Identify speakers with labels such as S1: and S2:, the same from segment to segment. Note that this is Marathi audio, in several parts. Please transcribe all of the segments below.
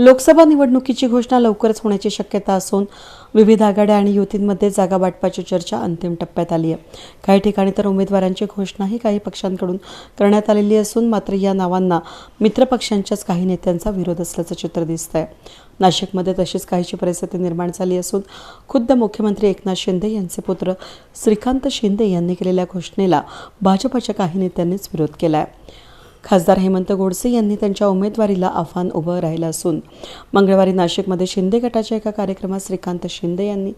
S1: लोकसभा निवडणुकीची घोषणा लवकरच होण्याची शक्यता असून विविध आघाड्या आणि युतींमध्ये जागा वाटपाची चर्चा अंतिम टप्प्यात आली आहे. काही ठिकाणी तर उमेदवारांची घोषणाही काही पक्षांकडून करण्यात आलेली असून मात्र या नावांना मित्रपक्षांच्याच काही नेत्यांचा विरोध असल्याचं चित्र दिसत आहे नाशिकमध्ये तशीच काहीची परिस्थिती निर्माण झाली असून खुद्द मुख्यमंत्री एकनाथ शिंदे यांचे पुत्र श्रीकांत शिंदे यांनी केलेल्या घोषणेला भाजपच्या काही नेत्यांनीच विरोध केला आहे खासदार हेमंत गोडसे यांनी त्यांच्या उमेदवारीला आव्हान उभं राहिलं असून मंगळवारी नाशिकमध्ये शिंदे गटाच्या एका कार्यक्रमात श्रीकांत शिंदे यांनी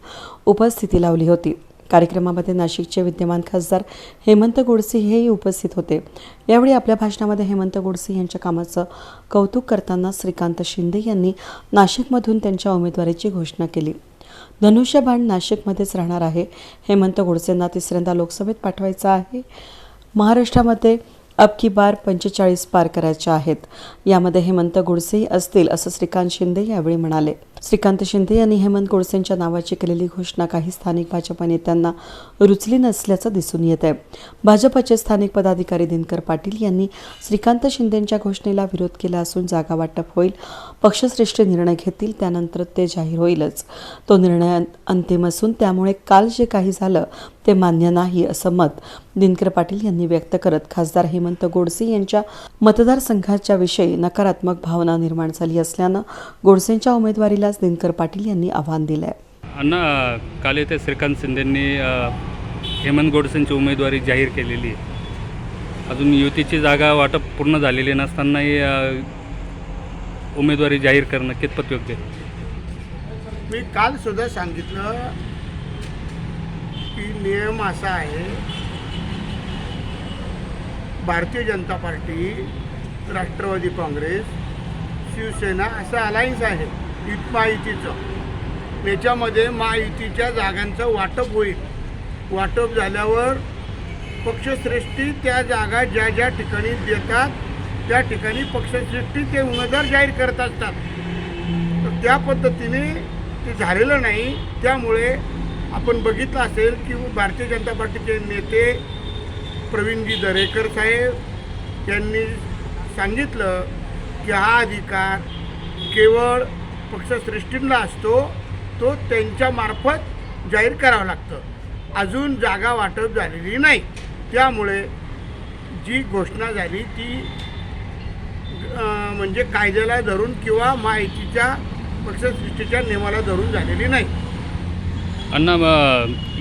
S1: उपस्थिती लावली होती. कार्यक्रमामध्ये नाशिकचे विद्यमान खासदार हेमंत गोडसे हेही उपस्थित होते. यावेळी आपल्या भाषणामध्ये हेमंत गोडसे यांच्या कामाचं कौतुक करताना श्रीकांत शिंदे यांनी नाशिकमधून त्यांच्या उमेदवारीची घोषणा केली. धनुष्यबाण नाशिकमध्येच राहणार आहे. हेमंत गोडसेंना तिसऱ्यांदा लोकसभेत पाठवायचं आहे. महाराष्ट्रामध्ये अब की बार पंचेचाळीस पार करायच्या आहेत. यामध्ये हेमंत गोडसेही असतील असं श्रीकांत शिंदे यावेळी म्हणाले. श्रीकांत शिंदे यांनी हेमंत गोडसेंच्या नावाची केलेली घोषणा काही स्थानिक भाजप नेत्यांना रुचली नसल्याचं दिसून येत आहे भाजपचे स्थानिक पदाधिकारी दिनकर पाटील यांनी श्रीकांत शिंदेंच्या घोषणेला विरोध केला असून जागा वाटप होईल पक्षश्रेष्ठ निर्णय घेतील त्यानंतर ते जाहीर होईलच. तो निर्णय अं- अंतिम असून त्यामुळे काल जे काही झालं ते मान्य नाही असं मत दिनकर पाटील यांनी व्यक्त करत खासदार हेमंत गोडसे यांच्या मतदारसंघाच्या विषयी नकारात्मक भावना निर्माण झाली असल्यानं गोडसेंच्या उमेदवारीलाच दिनकर पाटील यांनी आव्हान दिलं आहे
S2: अण्णा काल येथे श्रीकांत शिंदेंनी हेमंत गोडसेंची उमेदवारी जाहीर केलेली आहे अजून युतीची जागा वाटप पूर्ण झालेली नसतानाही उमेदवारी जाहीर करणं कितपत योग्य आहे?
S3: मी काल सुद्धा सांगितलं की नियम असा आहे भारतीय जनता पार्टी राष्ट्रवादी काँग्रेस शिवसेना असं अलायन्स आहे. इत महायुतीचं याच्यामध्ये महायुतीच्या जागांचं वाटप होईल. वाटप झाल्यावर पक्षश्रेष्ठी त्या जागा ज्या ज्या ठिकाणी देतात त्या ठिकाणी पक्षश्रेष्ठी ते उमेदवार जाहीर करत असतात. तर त्या पद्धतीने ते झालेलं नाही. त्यामुळे आपण बघितलं असेल की भारतीय जनता पार्टीचे नेते प्रवीणजी दरेकर साहेब यांनी सांगितलं की हा अधिकार केवळ पक्षश्रेष्ठींना असतो तो त्यांच्यामार्फत जाहीर करावं लागतं. अजून जागा वाटप झालेली नाही. त्यामुळे जी घोषणा झाली ती म्हणजे कायद्याला धरून किंवा माहितीच्या पक्षसृष्टीच्या नियमाला धरून झालेली नाही.
S2: अण्णा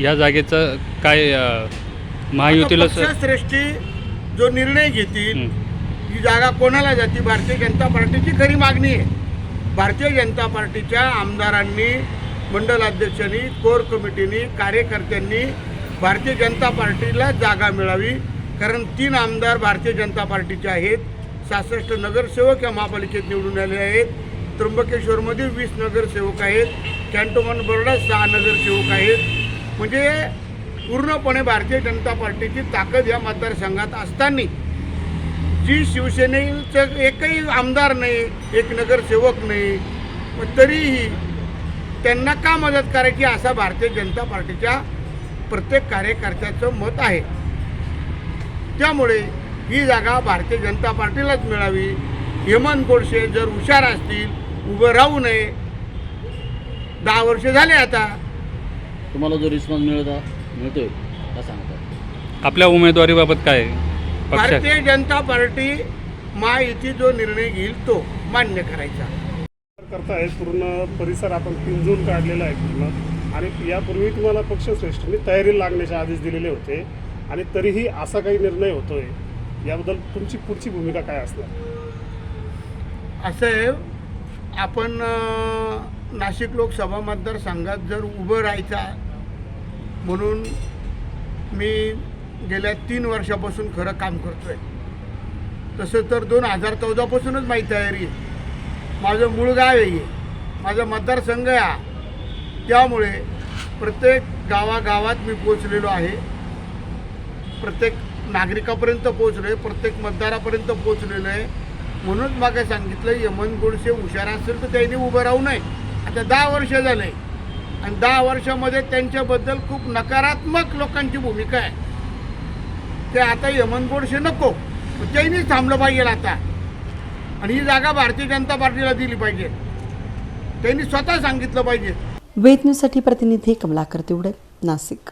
S2: या जागेचं काय महायुतीला स-
S3: पक्षश्रेष्ठी जो निर्णय घेतील
S2: हं.
S3: ही जागा कोणाला जाते? भारतीय जनता पार्टीची खरी मागणी आहे. भारतीय जनता पार्टीच्या आमदारांनी मंडल अध्यक्षांनी कोर कमिटीनी कार्यकर्त्यांनी भारतीय जनता पार्टीला जागा मिळावी. कारण तीन आमदार भारतीय जनता पार्टीचे आहेत. सहासष्ट नगरसेवक या महापालिकेत निवडून आले आहेत. त्र्यंबकेश्वरमध्ये वीस नगरसेवक आहेत. कॅन्टोन्मेंट बोर्डात सहा नगरसेवक आहेत. म्हणजे पूर्णपणे भारतीय जनता पार्टीची ताकद या मतदारसंघात असताना जी शिवसेनेचं एकही आमदार नाही एक नगरसेवक नाही पण तरीही त्यांना का मदत करायची असा भारतीय जनता पार्टीच्या प्रत्येक कार्यकर्त्याचं मत आहे. त्यामुळे ही जागा भारतीय जनता पार्टीलाच मिळावी. हेमंत गोडसे जर हुशार असतील उभं राहू नये. दहा वर्ष झाले आता.
S4: तुम्हाला जो रिस्पॉन्स मिळता मिळतोय का सांगता
S2: आपल्या उमेदवारीबाबत काय आहे? पक्ष
S3: भारतीय जनता पार्टी महायुती जो निर्णय घेईल तो मान्य करायचा.
S5: करताय पूर्ण परिसर आपण पिंजून काढलेला आहे पूर्ण. आणि यापूर्वी तुम्हाला पक्षश्रेष्ठींनी तयारीला लागण्याचे आदेश दिलेले होते. आणि तरीही असा काही निर्णय होतोय याबद्दल तुमची पुढची भूमिका काय असणार?
S3: असं आहे आपण अं, नाशिक लोकसभा मतदारसंघात जर उभं राहायचा म्हणून मी गेल्या तीन वर्षापासून खरं काम करतोय. तसं तर दोन हजार चौदापासूनच माझी तयारी आहे. माझं मूळ गाव आहे माझा मतदारसंघ आहे त्यामुळे प्रत्येक गावागावात मी पोचलेलो आहे. प्रत्येक नागरिकापर्यंत पोचलो आहे प्रत्येक मतदारापर्यंत पोचलेलो आहे. म्हणूनच मागे सांगितलं यमन गोडसे हुशार असेल तर त्यांनी उभं राहू नये. आता दहा वर्ष झाले. आणि दहा वर्षामध्ये त्यांच्याबद्दल खूप नकारात्मक लोकांची भूमिका आहे. ते आता यमन गोडसे नको. त्यांनीच थांबलं पाहिजे आता. आणि ही जागा भारतीय जनता पार्टीला दिली पाहिजे. त्यांनी स्वतः सांगितलं पाहिजे.
S1: वेद न्यूजसाठी प्रतिनिधी कमलाकर तिवडे नाशिक